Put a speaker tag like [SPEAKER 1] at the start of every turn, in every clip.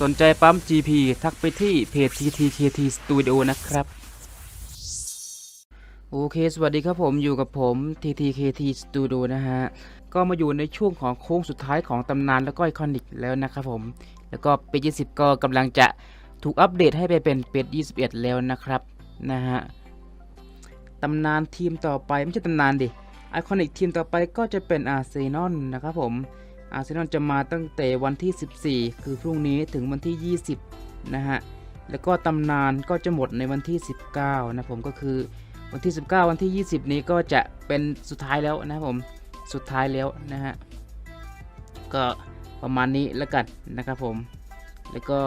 [SPEAKER 1] สนใจปั๊ม GP ทักไปที่เพจ TTKT Studio นะครับ โอเค สวัสดีครับผมอยู่กับผม TTKT Studio นะฮะ ก็มาอยู่ในช่วงของโค้งสุดท้ายของตำนานแล้วก็ไอคอนิกแล้วนะครับผม แล้วก็เป็ด20 ก็กำลังจะถูกอัปเดตให้ไปเป็นเป็ด21 แล้วนะครับนะฮะตำนานทีมต่อไปไม่ใช่ตำนานดิไอคอนิกทีมต่อไปก็จะเป็นอาร์เซนอลนะครับผม อาร์เซนอลจะมาตั้งแต่วันที่ 14 คือพรุ่งนี้ถึงวันที่ 20 นะฮะ แล้วก็ตำนานก็จะหมดในวันที่ 19 นะผมก็คือวันที่ 19 วันที่ 20 นี้ก็จะเป็นสุดท้ายแล้วนะครับผมสุดท้ายแล้วนะฮะ ก็ประมาณนี้แล้วกันนะครับผม แล้วก็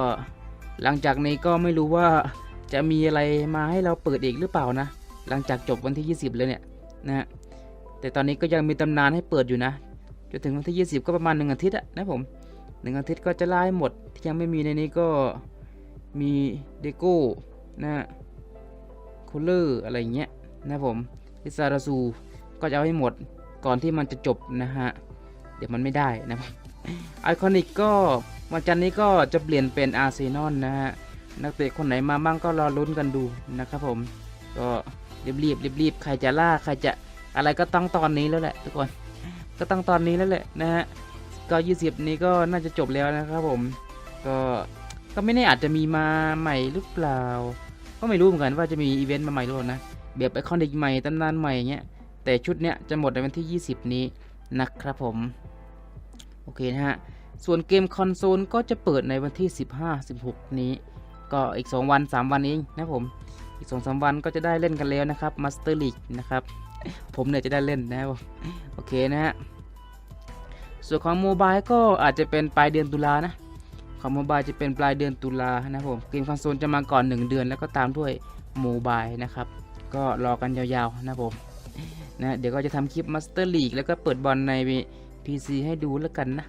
[SPEAKER 1] หลังจากนี้ก็ไม่รู้ว่าจะมีอะไรมาให้เราเปิดอีกหรือเปล่านะ หลังจากจบวันที่ 20เลยเนี่ยนะฮะแต่ตอนนี้ก็ยังมีตำนานให้เปิดอยู่นะ จนถึงวันที่ 20 ก็ประมาณ 1 อาทิตย์อะนะผม 1 อาทิตย์ก็จะไล่หมด ที่ยังไม่มีในนี้ก็มีเดโก้นะฮะคูลเลอร์อะไรอย่างเงี้ยนะผมลิซาราซูก็จะเอาให้หมดก่อนที่มันจะจบนะฮะ เดี๋ยวมันไม่ได้นะครับไอคอนิกก็วันจันทร์นี้ก็จะเปลี่ยนเป็นอาร์เซนอลนะฮะ นักเตะคนไหนมาบ้างก็รอลุ้นกันดูนะครับผม ก็รีบๆรีบๆใครจะล่าใครจะอะไรก็ต้องตอนนี้แล้วแหละทุกคน ก็ตั้งตอนนี้แล้วแหละนะฮะก็20 นี้ก็น่าจะจบแล้วนะครับผม ก็ก็ไม่แน่อาจจะมีมาใหม่หรือเปล่า ก็ไม่รู้เหมือนกันว่าจะมีอีเวนต์มาใหม่หรือเปล่านะแบบไอคอนิกใหม่ตำนานใหม่เงี้ยแต่ชุดเนี้ยจะหมดในวันที่ 20 นี้นะครับผม โอเคนะฮะ ส่วนเกมคอนโซลก็จะเปิดในวันที่ 15 16 นี้ ก็อีก 2 วัน 3 วันเองนะผม อีก2-3วันก็จะได้เล่นกันแล้วนะครับมาสเตอร์ลีกนะครับ ผมเนี่ยจะได้เล่นนะครับโอเคนะฮะส่วนของโมบายก็อาจจะเป็นปลายเดือนตุลานะของโมบายจะเป็นปลายเดือนตุลานะครับผมเกมคอนโซลจะมาก่อน 1 เดือนแล้วก็ตามด้วยโมบายนะครับ ก็รอกันยาวๆนะผมนะเดี๋ยวก็จะทำคลิปมาสเตอร์ลีกแล้วก็เปิดบอลใน PC ให้ดูแล้วกันนะ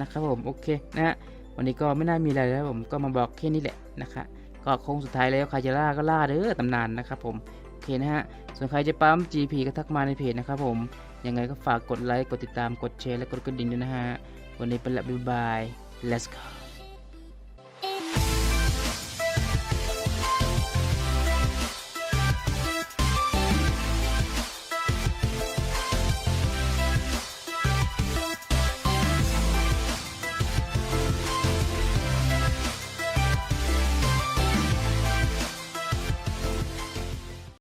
[SPEAKER 1] นะครับผมโอเคนะฮะวันนี้ก็ไม่น่ามีอะไรแล้วผมก็มาบอกแค่นี้แหละนะคะ ก็โค้งสุดท้ายแล้วใครจะล่าก็ล่าเด้อตำนานนะครับผมโอเคนะฮะส่วนใครจะปั๊ม GP ก็ทักมาในเพจนะครับผมยังไงก็ฝากกดไลค์กดติดตามกดแชร์และกดกระดิ่งด้วยนะฮะวันนี้เป็นละบ๊ายบาย let's go